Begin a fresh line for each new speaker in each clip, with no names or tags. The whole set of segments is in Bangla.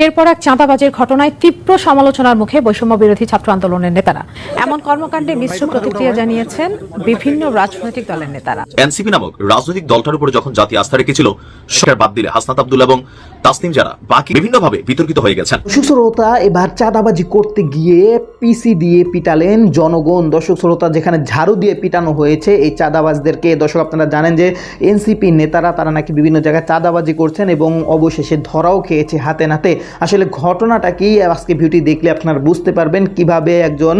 একের পর এক চাঁদাবাজির ঘটনায় তীব্র সমালোচনার মুখে বৈষম্য বিরোধী ছাত্র আন্দোলনের নেতারা। এমন কর্মকাণ্ডে মিশ্র প্রতিক্রিয়া জানিয়েছেন বিভিন্ন রাজনৈতিক দলের নেতারা।
এনসিপি নামক রাজনৈতিক দলটার উপরে যখন জাতি আস্থা রেখেছিল সরকার বাদ দিলে হাসনাত আব্দুল এবং তাসনিম যারা বাকি বিভিন্নভাবে বিতর্কিত হয়ে গেছেন।
দর্শক শ্রোতা এবার চাঁদাবাজি করতে গিয়ে পিসি দিয়ে পিটালেন জনগণ। দর্শক শ্রোতা, যেখানে ঝাড়ু দিয়ে পিটানো হয়েছে, এই চাঁদাবাজদেরকে দর্শক আপনারা জানেন যে এনসিপি নেতারা তারা নাকি বিভিন্ন জায়গায় চাঁদাবাজি করছেন এবং অবশেষে ধরাও খেয়েছে হাতে নাতে। আসলে ঘটনাটা কি? আজকে ভিউটি দেখলে আপনারা বুঝতে পারবেন কীভাবে একজন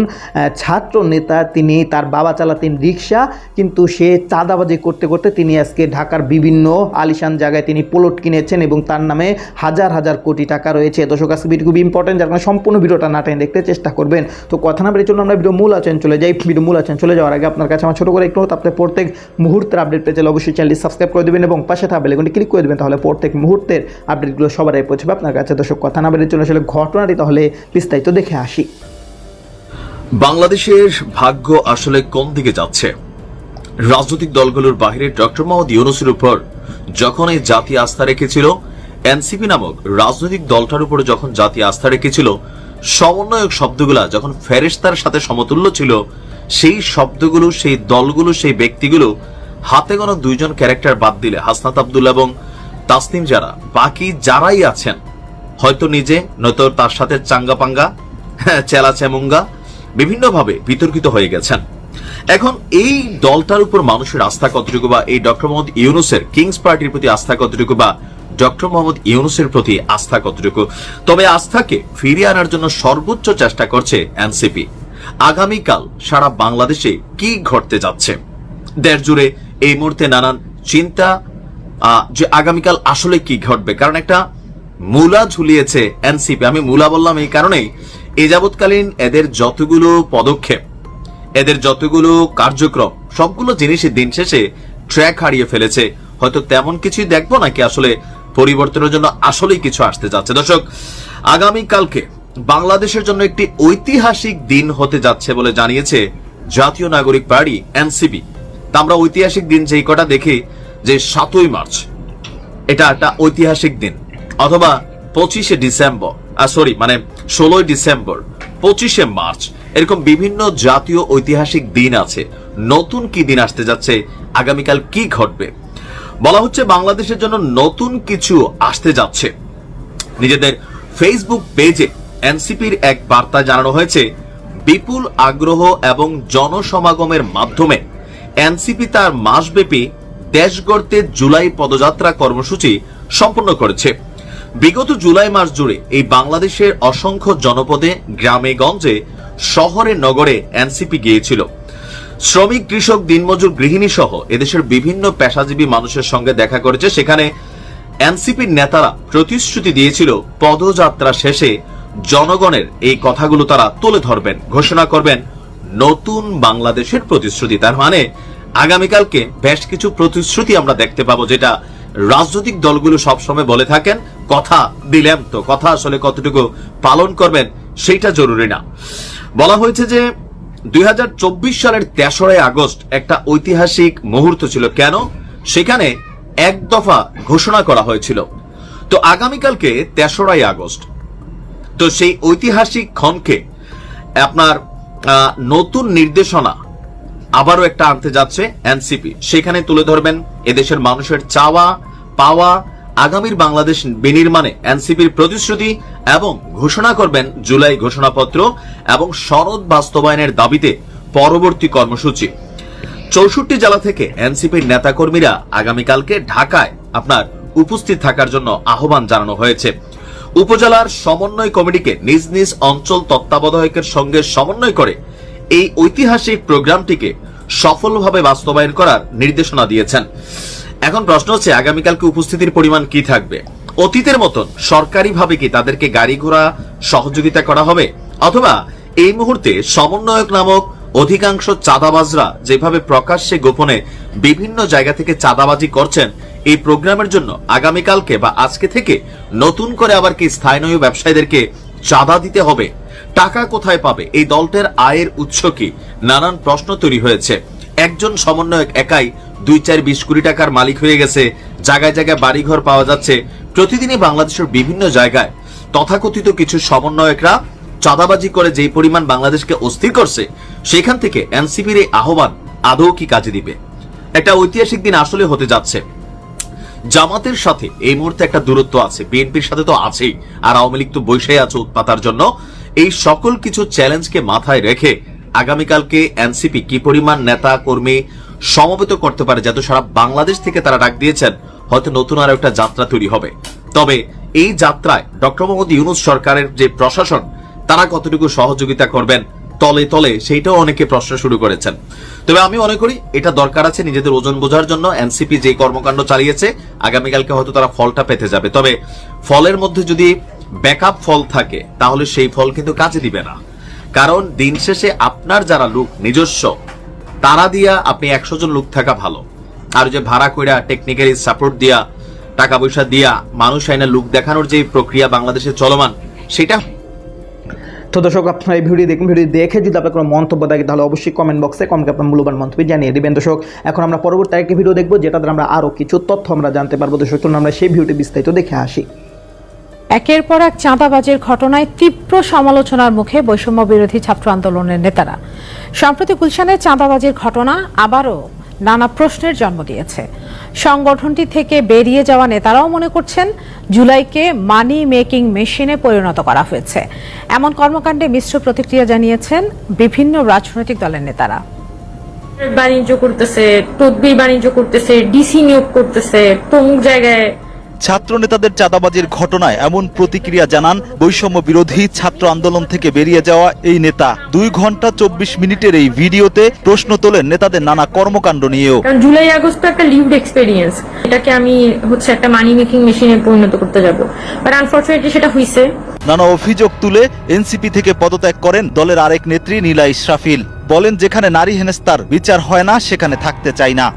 ছাত্র নেতা, তিনি তার বাবা চালাতেন রিক্সা কিন্তু সে চাঁদাবাজি করতে করতে তিনি আজকে ঢাকার বিভিন্ন আলিশান জায়গায় তিনি প্লট কিনেছেন এবং তার নামে হাজার হাজার কোটি টাকা রয়েছে। দর্শক আজকে ভিডিও খুব ইম্পর্টেন্ট যার কারণে সম্পূর্ণ ভিডিওটা না টেনে দেখতে চেষ্টা করবেন। তো কথা না বেরিয়ে চলুন আমরা ভিডিও মূল আচরণ চলে যাই। ভিডিও মূল আচরণ চলে যাওয়ার আগে আপনার কাছে আমার ছোটো করে একটু অনুরোধ, আপনি প্রত্যেক মুহূর্তের আপডেট পেয়ে চাইলে অবশ্যই চ্যানেলটি সাবস্ক্রাইব করে দেবেন এবং পাশে থাকা বেলেগুলি ক্লিক করে দেবেন তাহলে প্রত্যেক মুহূর্তের আপডেটগুলো সবার আগে পৌঁছবে আপনার কাছে। দর্শক কথা না বেরিয়ে চলে আসলে ঘটনাটি তাহলে বিস্তারিত দেখে আসি।
বাংলাদেশের ভাগ্য আসলে কোন দিকে যাচ্ছে? রাজনৈতিক দলগুলোর বাহিরে ডক্টর মোহাম্মদ ইউনুসের উপর যখন এই জাতি আস্থা রেখেছিল এনসিপি নামক রাজনৈতিক দলটার উপরে যখন জাতি আস্থা রেখেছিল, সমন্বয়ক শব্দগুলা যখন ফেরেশতার সাথে সমতুল্য ছিল, সেই শব্দগুলো, সেই দলগুলো, সেই ব্যক্তিগুলো হাতে গোনা দুইজন ক্যারেক্টার বাদ দিলে, হাসনাত আব্দুল এবং তাসনিম যারা, বাকি যারাই আছেন, হয়তো নিজে, নয়তো তার সাথে চাঙ্গা পাঙ্গা চেলা চেমুঙ্গা বিভিন্নভাবে বিতর্কিত হয়ে গেছেন। এখন এই দলটার উপর মানুষের আস্থা কতটুকু বা এই ডক্টর মোহাম্মদ ইউনুসের কিংস পার্টির প্রতি আস্থা কতটুকু বা ডক্টর মোহাম্মদ ইউনুসের প্রতি আস্থা কতটুকু? তবে আস্থাকে ফিরিয়ে আনার জন্য সর্বোচ্চ চেষ্টা করছে এনসিপি। আগামীকাল সারা বাংলাদেশে কি ঘটতে যাচ্ছে? দেশ জুড়ে এই মুহূর্তে নানান চিন্তা যে আগামীকাল আসলে কি ঘটবে? কারণ একটা মূলা ঝুলিয়েছে এনসিপি। আমি মূলা বললাম এই কারণেই। এ যাবৎকালীন এদের যতগুলো পদক্ষেপ, এদের যতগুলো কার্যক্রম, সবগুলো জিনিসই দিন শেষে ট্র্যাক হারিয়ে ফেলেছে। হয়তো তেমন কিছুই দেখব নাকি আসলে পরিবর্তনের জন্য আসলেই কিছু আসতে যাচ্ছে। দর্শক আগামীকালকে বাংলাদেশের জন্য একটি ঐতিহাসিক দিন হতে যাচ্ছে বলে জানিয়েছে জাতীয় নাগরিক পার্টি, এনসিপি। আমরা ঐতিহাসিক দিন যেই কটা দেখি, যে সাতই মার্চ, এটা একটা ঐতিহাসিক দিন। অথবা পঁচিশে ডিসেম্বর সরি মানে ষোলোই ডিসেম্বর, পঁচিশে মার্চ, এরকম বিভিন্ন জাতীয় ঐতিহাসিক দিন আছে। নতুন কি দিন আসতে যাচ্ছে? আগামীকাল কি ঘটবে? বলা হচ্ছে বাংলাদেশের জন্য নতুন কিছু আসতে যাচ্ছে। নিজেদের ফেসবুক পেজে এনসিপির এক বার্তা জানানো হয়েছে, বিপুল আগ্রহ এবং জনসমাগমের মাধ্যমে এনসিপি তার মাসব্যাপী দেশ গড়তে জুলাই পদযাত্রা কর্মসূচি সম্পন্ন করেছে। বিগত জুলাই মাস জুড়ে এই বাংলাদেশের অসংখ্য জনপদে, গ্রামে, গঞ্জে, শহরে, নগরে এনসিপি গিয়েছিল। শ্রমিক, কৃষক, দিনমজুর গৃহিণী সহ এদেশের বিভিন্ন পেশাজীবী মানুষের সঙ্গে দেখা করেছে। সেখানে এনসিপির নেতারা প্রতিশ্রুতি দিয়েছিল, পদযাত্রা শেষে জনগণের এই কথাগুলো তারা তুলে ধরবেন। ঘোষণা করবেন, নতুন বাংলাদেশের প্রতিশ্রুতি। তার মানে আগামীকালকে বেশ কিছু প্রতিশ্রুতি আমরা দেখতে পাবো, যেটা রাজনৈতিক দলগুলো সবসময় বলে থাকেন, কথা দিলেন তো, কথা আসলে কতটুকু পালন করবেন, সেইটা জরুরি না। বলা হয়েছে যে দুই সালের তেসরাই আগস্ট একটা ঐতিহাসিক মুহূর্ত ছিল। কেন? সেখানে এক দফা ঘোষণা করা হয়েছিল। তো আগামীকালকে তেসরাই আগস্ট। তো সেই ঐতিহাসিক ক্ষণকে আপনার নতুন নির্দেশনা আবারও একটা আনতে যাচ্ছে এনসিপি। সেখানে তুলে ধরবেন এদেশের মানুষের চাওয়া, পাওয়া আগামীর বাংলাদেশ বিনির্মাণে এনসিপির প্রতিশ্রুতি এবং ঘোষণা করবেন জুলাই ঘোষণাপত্র এবং সনদ বাস্তবায়নের দাবিতে পরবর্তী কর্মসূচি। চৌষট্টি জেলা থেকে এনসিপির নেতাকর্মীরা আগামীকালকে ঢাকায় আপনার উপস্থিত থাকার জন্য আহ্বান জানানো হয়েছে। উপজেলার সমন্বয় কমিটিকে নিজ নিজ অঞ্চল তত্ত্বাবধায়কের সঙ্গে সমন্বয় করে এই ঐতিহাসিক প্রোগ্রামটিকে সফলভাবে বাস্তবায়ন করার নির্দেশনা দিয়েছেন। এখন প্রশ্ন হচ্ছে, আগামীকালকে উপস্থিতির পরিমাণ কি থাকবে? অতীতের মতন সরকারিভাবে কি তাদেরকে গাড়ি ঘোড়া সহযোগিতা করা হবে? অথবা এই মুহূর্তে সমন্বয়ক নামক অধিকাংশ চাঁদাবাজরা যেভাবে প্রকাশ্যে গোপনে বিভিন্ন জায়গা থেকে চাঁদাবাজি করছেন, এই প্রোগ্রামের জন্য আগামীকালকে বা আজকে থেকে নতুন করে আবার কি স্থানীয় ব্যবসায়ীদেরকে চাঁদা দিতে হবে? টাকা কোথায় পাবে? এই দলটার আয়ের উৎস কি? নানান প্রশ্ন তৈরি হয়েছে। একজন সমন্বয়ক একাই দুই চার বিশ কোটি টাকার মালিক হয়ে গেছে। জায়গায় জায়গায় বাড়িঘর পাওয়া যাচ্ছে। প্রতিদিনই বাংলাদেশের বিভিন্ন জায়গায় তথাকথিত কিছু সমন্বয়করা চাঁদাবাজি করে যেই পরিমাণ বাংলাদেশকে অস্থির করছে, সেখান থেকে এনসিপির এই আহ্বান আদৌ কি কাজে দিবে? একটা ঐতিহাসিক দিন আসলে হতে যাচ্ছে। জামাতের সাথে এই মুহূর্তে একটা দূরত্ব আছে। বিএনপির সাথে তো আছেই। আর আওয়ামী লীগ তো বৈশাই আছে উৎপাতার জন্য। এই সকল কিছু চ্যালেঞ্জকে মাথায় রেখে আগামীকালকে এনসিপি কি পরিমাণ নেতা, কর্মী সমবেত করতে পারে, যাতে সারা বাংলাদেশ থেকে তারা ডাক দিয়েছেন, হয়তো নতুন আর একটা যাত্রা তৈরি হবে। তবে এই যাত্রায় ডক্টর মোহাম্মদ ইউনুস সরকারের যে প্রশাসন, তারা কতটুকু সহযোগিতা করবেন তলে তলে, সেইটাও অনেকে প্রশ্ন শুরু করেছেন। তবে আমি মনে করি এটা দরকার আছে নিজেদের ওজন বোঝার জন্য। এনসিপি যে কর্মকাণ্ড চালিয়েছে, আগামীকালকে হয়তো তারা ফলটা পেতে যাবে। তবে ফলের মধ্যে যদি ব্যাকআপ ফল থাকে, তাহলে সেই ফল কিন্তু কাজে দিবে না। কারণ দিন শেষে আপনার যারা লোক, নিজস্ব তারা দিয়া আপনি একশো জন লোক থাকা ভালো। আর যে ভাড়া কইরা টেকনিক্যালি সাপোর্ট দিয়া, টাকা পয়সা দিয়া মানুষ আইনা লোক দেখানোর যে প্রক্রিয়া বাংলাদেশে চলমান, সেটা
তো দর্শক, আপনার এই ভিডিও দেখুন, ভিডিও দেখে যদি আপনার কোনো মন্তব্য থাকে, তাহলে অবশ্যই কমেন্ট বক্সে কমকে আপনার মূল্যবান মন্তব্য জানিয়ে দিবেন। দর্শক, এখন আমরা পরবর্তী আরেকটি ভিডিও দেখব যেটা দ্বারা আমরা আরও কিছু তথ্য আমরা জানতে পারব। দর্শক আমরা সেই ভিডিওটি বিস্তারিত দেখে আসি।
একের পর এক চাঁদাবাজির ঘটনায় তীব্র সমালোচনার মুখে বৈষম্য বিরোধী ছাত্র আন্দোলনের নেতারা। সম্প্রতি গুলশানে চাঁদাবাজির ঘটনা আবারও নানা প্রশ্নের জন্ম দিয়েছে। সংগঠনটি থেকে বেরিয়ে যাওয়া নেতারাও মনে করছেন, জুলাইকে মানি মেকিং মেশিনে পরিণত করা হয়েছে। এমন কর্মকাণ্ডে মিশ্র প্রতিক্রিয়া জানিয়েছেন বিভিন্ন রাজনৈতিক দলের নেতারা।
বাণিজ্য করতেছে তদবির বাণিজ্য করতেছে, ডিসি নিয়োগ করতেছে, প্রমুখ জায়গায়
ছাত্র নেতাদের চাঁদাবাজির ঘটনায় এমন প্রতিক্রিয়া জানান বৈষম্য বিরোধী ছাত্র আন্দোলন থেকে বেরিয়ে যাওয়া এই নেতা। দুই ঘণ্টা চব্বিশ মিনিটের এই ভিডিওতে প্রশ্ন তোলেন নেতাদের নানা কর্মকাণ্ড নিয়েও।
জুলাই আগস্ট একটা লিভড এক্সপেরিয়েন্স এটাকে আমি হচ্ছে একটা মানি মেকিং মেশিনে পরিণত করতে যাব। বাট আনফর্চুনেটলি সেটা হইছে।
নানা অভিযোগ তুলে এনসিপি থেকে পদত্যাগ করেন দলের আরেক নেত্রী নীলা ইসরাফিল বলেন যেখানে নারী হেনস্তার বিচার হয় না সেখানে থাকতে চাই না।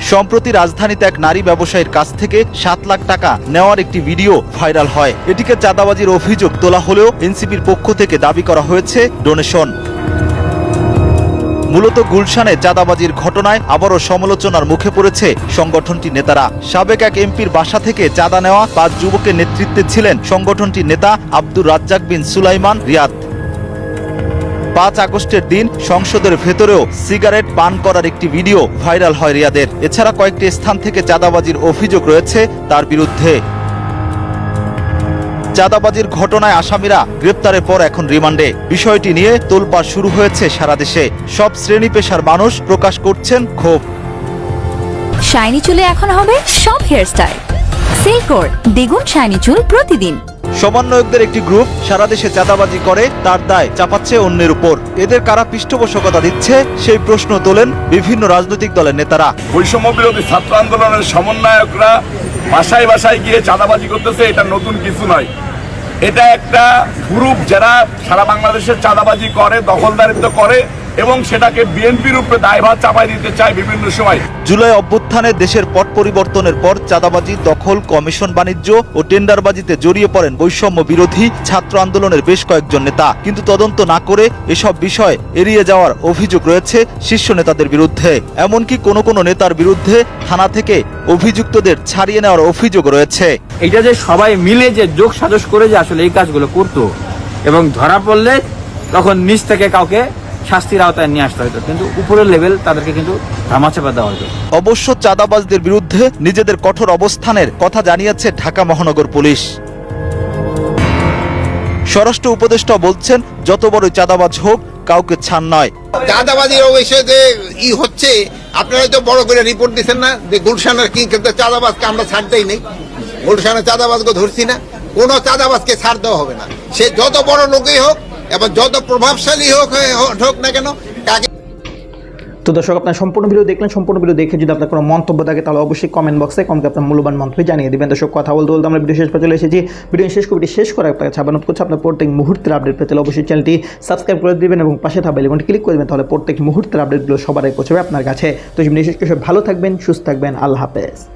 সম্প্রতি রাজধানীতে এক নারী ব্যবসায়ীর কাছ থেকে সাত লাখ টাকা নেওয়ার একটি ভিডিও ভাইরাল হয়। এটিকে চাঁদাবাজির অভিযোগ তোলা হলেও এনসিপির পক্ষ থেকে দাবি করা হয়েছে ডোনেশন। মূলত গুলশানে চাঁদাবাজির ঘটনায় আবারও সমালোচনার মুখে পড়েছে সংগঠনটির নেতারা। সাবেক এক এমপির বাসা থেকে চাঁদা নেওয়া পাঁচ যুবকের নেতৃত্বে ছিলেন সংগঠনটির নেতা আব্দুর রাজ্জাক বিন সুলাইমান রিয়াদ। পাঁচ আগস্টের দিন সংসদের ভেতরেও সিগারেট পান করার একটি ভিডিও ভাইরাল হয় রিয়াদের। এছাড়া কয়েকটি স্থান থেকে চাঁদাবাজির অভিযোগ রয়েছে তার বিরুদ্ধে। চাঁদাবাজির ঘটনায় আসামিরা গ্রেপ্তারের পর এখন রিমান্ডে। বিষয়টি নিয়ে তোলপাড় শুরু হয়েছে সারা দেশে। সব শ্রেণি পেশার মানুষ প্রকাশ করছেন ক্ষোভ।
শাইনি চুলে এখন হবে সব হেয়ারস্টাইল। সিল্কোর দ্বিগুণ শাইনি চুল প্রতিদিন।
সমন্বয়কদের একটি গ্রুপ সারা দেশে চাঁদাবাজি করে, তার দায় চাপাচ্ছে অন্যের উপর। এদের কারা পৃষ্ঠপোষকতা দিচ্ছে, সেই প্রশ্ন তোলেন বিভিন্ন রাজনৈতিক দলের নেতারা।
বৈষম্য বিরোধী ছাত্র আন্দোলনের সমন্বয়করা বাসায় বাসায় গিয়ে চাঁদাবাজি করতেছে, এটা নতুন কিছু নয়। এটা একটা গ্রুপ যারা সারা বাংলাদেশের চাঁদাবাজি করে, দখলদারিত্ব করে এবং সেটাকে বিএনপির উপরে দায়ভার চাপাই দিতে চায় বিভিন্ন সময়।
জুলাই অভ্যুত্থানে দেশের পট পরিবর্তনের পর চাঁদাবাজি দখল কমিশন বাণিজ্য ও টেন্ডারবাজিতে জড়িয়ে পড়েন বৈষম্য বিরোধী ছাত্র আন্দোলনের বেশ কয়েকজন নেতা। কিন্তু তদন্ত না করে এসব বিষয় এড়িয়ে যাওয়ার অভিযোগ রয়েছে শীর্ষ নেতাদের বিরুদ্ধে। এমনকি কোনো কোনো নেতার বিরুদ্ধে থানা থেকে অভিযুক্তদের ছাড়িয়ে নেওয়ার অভিযোগ রয়েছে।
এটা যে সবাই মিলে যে যোগ সাজস করে যে আসলে এই কাজগুলো করতো এবং ধরা পড়লে তখন নিচ থেকে কাউকে শাস্তির আওতায় নিয়ে আসতে হতো কিন্তু উপরের লেভেল তাদেরকে কিন্তু ধামাচাপা দেওয়া হতো
অবশ্য চাঁদাবাজদের বিরুদ্ধে নিজেদের কঠোর অবস্থানের কথা জানিয়েছে ঢাকা মহানগর পুলিশ। স্বরাষ্ট্র উপদেষ্টা বলছেন যত বড় চাঁদাবাজ হোক কাউকে ছাড় নয়।
চাঁদাবাজির অবশ্যই যে ই হচ্ছে আপনারা তো বড় করে রিপোর্ট দিচ্ছেন না যে গুলশানের কি কিন্তু চাঁদাবাজকে আমরা ছাড়তেই নেই গুলশানের চাঁদাবাজকে ধরছি না। কোনো চাঁদাবাজকে ছাড় দেওয়া হবে না। সে যত বড় লোকই হোক এবং যত প্রভাবশালী হোক হোক না কেন তাকে
তো দর্শক, আপনার সম্পূর্ণ ভিডিও দেখলেন, সম্পূর্ণ ভিডিও দেখে যদি আপনার কোনো মন্তব্য থাকে, তাহলে অবশ্যই কমেন্ট বক্সে কমকে আপনার মূল্যবান মন্তব্য জানিয়ে দিবেন। দর্শক, কথা বলতে বলতে আমরা ভিডিও শেষ চলে এসেছি। ভিডিও শেষ করে শেষ করে আপনাকে ছাপানো করছে আপনার প্রত্যেক মুহূর্তের আপডেট পেতে অবশ্যই চ্যানেলটি সাবস্ক্রাইব করে দিবেন এবং পাশে থাকা বেলবনটি ক্লিক করে দেবেন, তাহলে প্রত্যেক মুহূর্তের আপডেটগুলো সবার আগে পৌঁছবে আপনার কাছে। তো ভিডিও শেষ করে ভালো থাকবেন, সুস্থ থাকবেন, আল্লাহ হাফেজ।